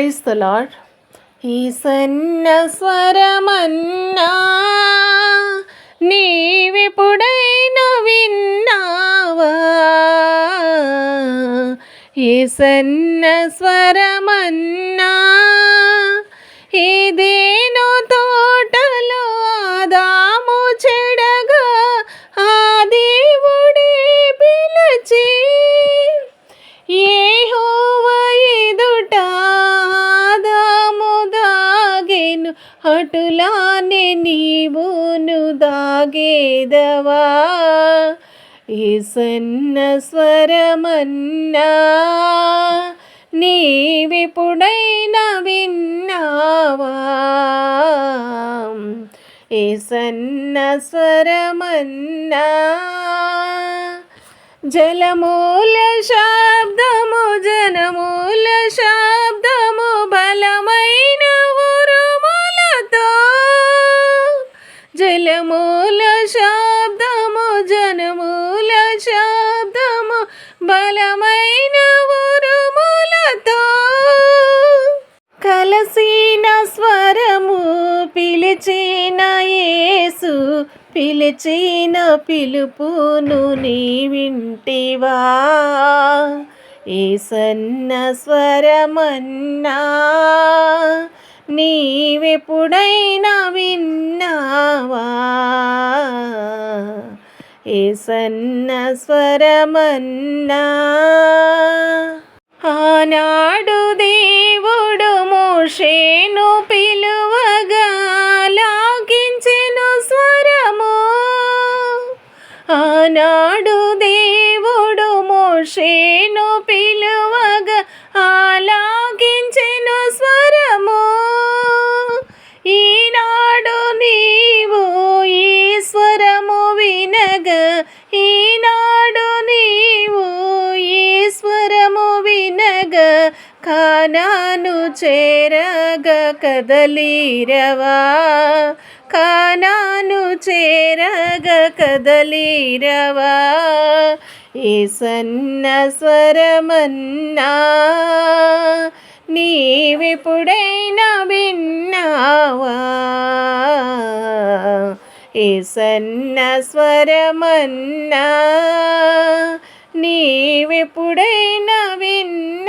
Praise the lord ఈ సన్న స్వరమన్నా నీవిపుడైనా విన్నావా ఈ సన్న స్వరమన్నా ఇది అటులానే నీవును దాగేదవా ఈ సన్న స్వరమన్నా నీవిపుడైనా విన్నావా ఈ సన్న స్వరమన్నా జలమూల శబ్దము జనమూల బలమూల శబ్దము జనమూల శబ్దము బలమైన ఉరుములతో కలసిన స్వరము పిలిచిన యేసు పిలిచిన పిలుపును నీ వింటివా? ఈ సన్న స్వరమన్నా నీవెప్పుడైనా విన్నావా ఏ సన్న స్వరమన్నా ఆనాడు దేవుడు మోషేను పిలువగా లాగించెను స్వరము ఆనాడు దేవుడు మోషేను కానాను చేరగ కదలీరవా? కానాను చేరగ కదలీరవా? ఏ సన్న స్వరమన్నా నీవెప్పుడైనా విన్నావా? ఏ సన్న స్వరమన్నా నీవెప్పుడైనా